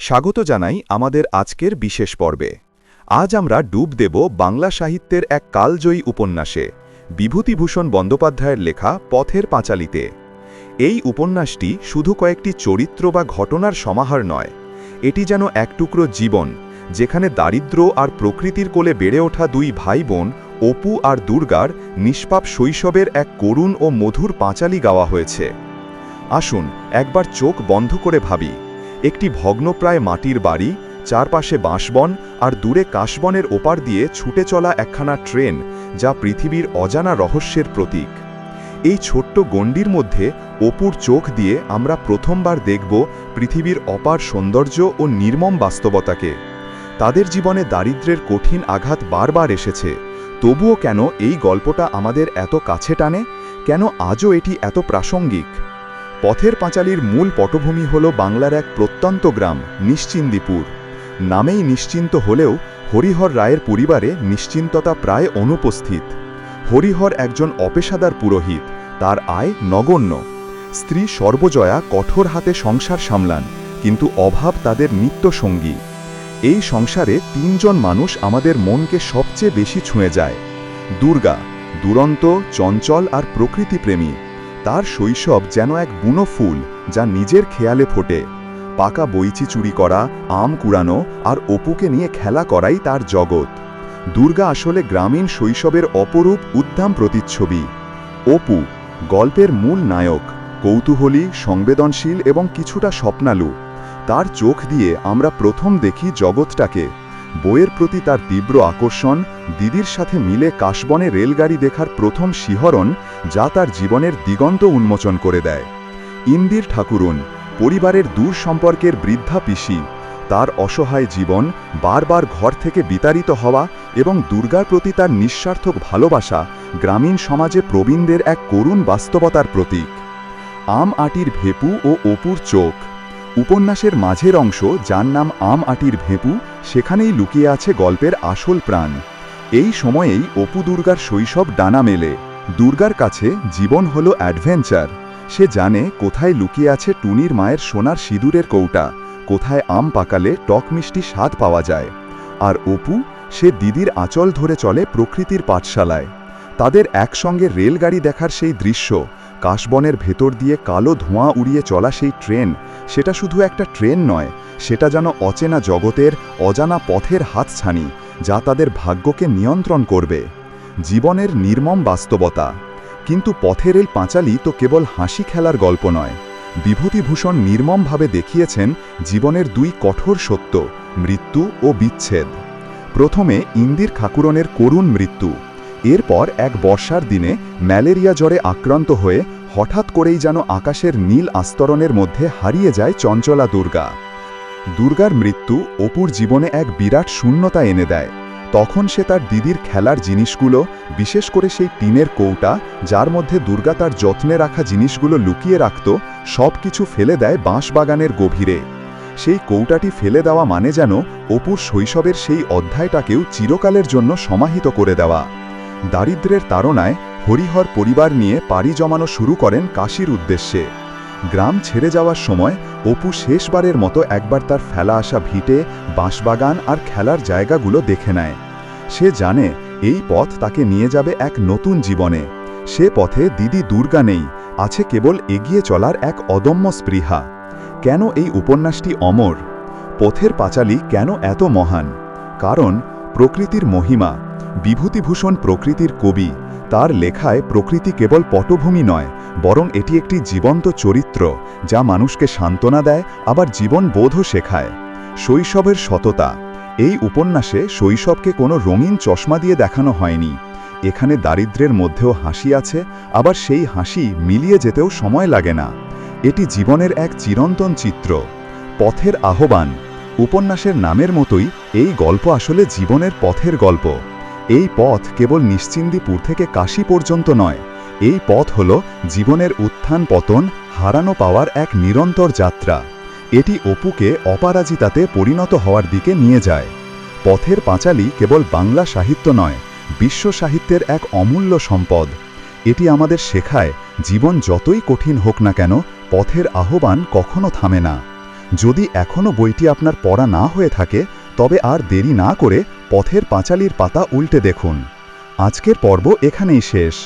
স্বাগত জানাই আমাদের আজকের বিশেষ পর্বে। আজ আমরা ডুব দেব বাংলা সাহিত্যের এক কালজয়ী উপন্যাসে, বিভূতিভূষণ বন্দ্যোপাধ্যায়ের লেখা পথের পাঁচালিতে। এই উপন্যাসটি শুধু কয়েকটি চরিত্র বা ঘটনার সমাহার নয়, এটি যেন এক টুকরো জীবন, যেখানে দারিদ্র্য আর প্রকৃতির কোলে বেড়ে ওঠা দুই ভাই বোন অপু আর দুর্গার নিষ্পাপ শৈশবের এক করুণ ও মধুর পাঁচালি গাওয়া হয়েছে। আসুন, একবার চোখ বন্ধ করে ভাবি একটি ভগ্নপ্রায় মাটির বাড়ি, চারপাশে বাঁশবন আর দূরে কাশবনের ওপার দিয়ে ছুটে চলা একখানা ট্রেন যা পৃথিবীর অজানা রহস্যের প্রতীক। এই ছোট্ট গণ্ডির মধ্যে অপুর চোখ দিয়ে আমরা প্রথমবার দেখব পৃথিবীর অপার সৌন্দর্য ও নির্মম বাস্তবতাকে। তাদের জীবনে দারিদ্র্যের কঠিন আঘাত বারবার এসেছে। তবুও কেন এই গল্পটা আমাদের এত কাছে টানে? কেন আজও এটি এত প্রাসঙ্গিক? পথের পাঁচালীর মূল পটভূমি হল বাংলার এক প্রত্যন্ত গ্রাম, নিশ্চিন্দিপুর। নামেই নিশ্চিন্ত হলেও হরিহর রায়ের পরিবারে নিশ্চিন্ততা প্রায় অনুপস্থিত। হরিহর একজন অপেশাদার পুরোহিত, তার আয় নগণ্য। স্ত্রী সর্বজয়া কঠোর হাতে সংসার সামলান, কিন্তু অভাব তাদের নিত্য সঙ্গী। এই সংসারে তিনজন মানুষ আমাদের মনকে সবচেয়ে বেশি ছুঁয়ে যায়। দুর্গা, দুরন্ত, চঞ্চল আর প্রকৃতিপ্রেমী। তার শৈশব যেন এক বুনো ফুল যা নিজের খেয়ালে ফোটে। পাকা বইচি চুরি করা, আম কুড়ানো আর অপুকে নিয়ে খেলা করাই তার জগৎ। দুর্গা আসলে গ্রামীণ শৈশবের অপরূপ উদ্দাম প্রতিচ্ছবি। অপু, গল্পের মূল নায়ক, কৌতূহলী, সংবেদনশীল এবং কিছুটা স্বপ্নালু। তার চোখ দিয়ে আমরা প্রথম দেখি জগৎটাকে। বইয়ের প্রতি তার তীব্র আকর্ষণ, দিদির সাথে মিলে কাশবনে রেলগাড়ি দেখার প্রথম শিহরণ যা তার জীবনের দিগন্ত উন্মোচন করে দেয়। ইন্দির ঠাকুরুন, পরিবারের দূর সম্পর্কের বৃদ্ধা পিসি, তার অসহায় জীবন, বারবার ঘর থেকে বিতাড়িত হওয়া এবং দুর্গার প্রতি তার নিঃস্বার্থক ভালোবাসা গ্রামীণ সমাজে প্রবীণদের এক করুণ বাস্তবতার প্রতীক। আম আটির ভেপু ও অপুর চোখ। উপন্যাসের মাঝের অংশ, যার নাম আম আটির ভেপু, সেখানেই লুকিয়ে আছে গল্পের আসল প্রাণ। এই সময়েই অপু দুর্গার শৈশব ডানা মেলে। দুর্গার কাছে জীবন হলো অ্যাডভেঞ্চার। সে জানে কোথায় লুকিয়ে আছে টুনির মায়ের সোনার সিঁদুরের কৌটা, কোথায় আম পাকালে টক মিষ্টি স্বাদ পাওয়া যায়। আর অপু, সে দিদির আঁচল ধরে চলে প্রকৃতির পাঠশালায়। তাদের একসঙ্গে রেলগাড়ি দেখার সেই দৃশ্য কাশবনের ভেতর দিয়ে কালো ধোঁয়া উড়িয়ে চলা সেই ট্রেন, সেটা শুধু একটা ট্রেন নয়, সেটা যেন অচেনা জগতের, অজানা পথের হাতছানি, যা তাদের ভাগ্যকে নিয়ন্ত্রণ করবে। জীবনের নির্মম বাস্তবতা। কিন্তু পথের এই পাঁচালি তো কেবল হাসি খেলার গল্প নয়। বিভূতিভূষণ নির্মমভাবে দেখিয়েছেন জীবনের দুই কঠোর সত্য, মৃত্যু ও বিচ্ছেদ। প্রথমে ইন্দির খাকুরনের করুণ মৃত্যু। এরপর এক বর্ষার দিনে ম্যালেরিয়া জ্বরে আক্রান্ত হয়ে হঠাৎ করেই যেন আকাশের নীল আস্তরণের মধ্যে হারিয়ে যায় চঞ্চলা দুর্গা। দুর্গার মৃত্যু অপুর জীবনে এক বিরাট শূন্যতা এনে দেয়। তখন সে তার দিদির খেলার জিনিসগুলো, বিশেষ করে সেই টিনের কৌটা, যার মধ্যে দুর্গা তার যত্নে রাখা জিনিসগুলো লুকিয়ে রাখত সব কিছু ফেলে দেয় বাঁশবাগানের গভীরে। সেই কৌটাটি ফেলে দেওয়া মানে যেন অপুর শৈশবের সেই অধ্যায়টাকেও চিরকালের জন্য সমাহিত করে দেওয়া। দারিদ্রের তাড়নায় হরিহর পরিবার নিয়ে পাড়ি জমানো শুরু করেন কাশির উদ্দেশ্যে। গ্রাম ছেড়ে যাওয়ার সময় অপু শেষবারের মতো একবার তার ফেলা আসা ভিটে, বাঁশবাগান আর খেলার জায়গাগুলো দেখে নেয়। সে জানে এই পথ তাকে নিয়ে যাবে এক নতুন জীবনে। সে পথে দিদি দুর্গা নেই, আছে কেবল এগিয়ে চলার এক অদম্য স্পৃহা। কেন এই উপন্যাসটি অমর? পথের পাঁচালী কেন এত মহান? কারণ প্রকৃতির মহিমা বিভূতিভূষণ প্রকৃতির কবি। তার লেখায় প্রকৃতি কেবল পটভূমি নয়, বরং এটি একটি জীবন্ত চরিত্র, যা মানুষকে সান্ত্বনা দেয়, আবার জীবন বোধও শেখায়। শৈশবের সততা। এই উপন্যাসে শৈশবকে কোনো রঙিন চশমা দিয়ে দেখানো হয়নি। এখানে দারিদ্র্যের মধ্যেও হাসি আছে, আবার সেই হাসি মিলিয়ে যেতেও সময় লাগে না। এটি জীবনের এক চিরন্তন চিত্র। পথের আহ্বান। উপন্যাসের নামের মতোই এই গল্প আসলে জীবনের পথের গল্প। এই পথ কেবল নিশ্চিন্দিপুর থেকে কাশি পর্যন্ত নয়। এই পথ হল জীবনের উত্থান পতন, হারানো পাওয়ার এক নিরন্তর যাত্রা। এটি অপুকে অপারাজিতাতে পরিণত হওয়ার দিকে নিয়ে যায়। পথের পাঁচালী কেবল বাংলা সাহিত্য নয়, বিশ্ব সাহিত্যের এক অমূল্য সম্পদ। এটি আমাদের শেখায়, জীবন যতই কঠিন হোক না কেন, পথের আহ্বান কখনো থামে না। যদি এখনও বইটি আপনার পড়া না হয়ে থাকে, তবে আর দেরি না করে পথের পাঁচালির পাতা উল্টে দেখুন। আজকের পর্ব এখানেই শেষ।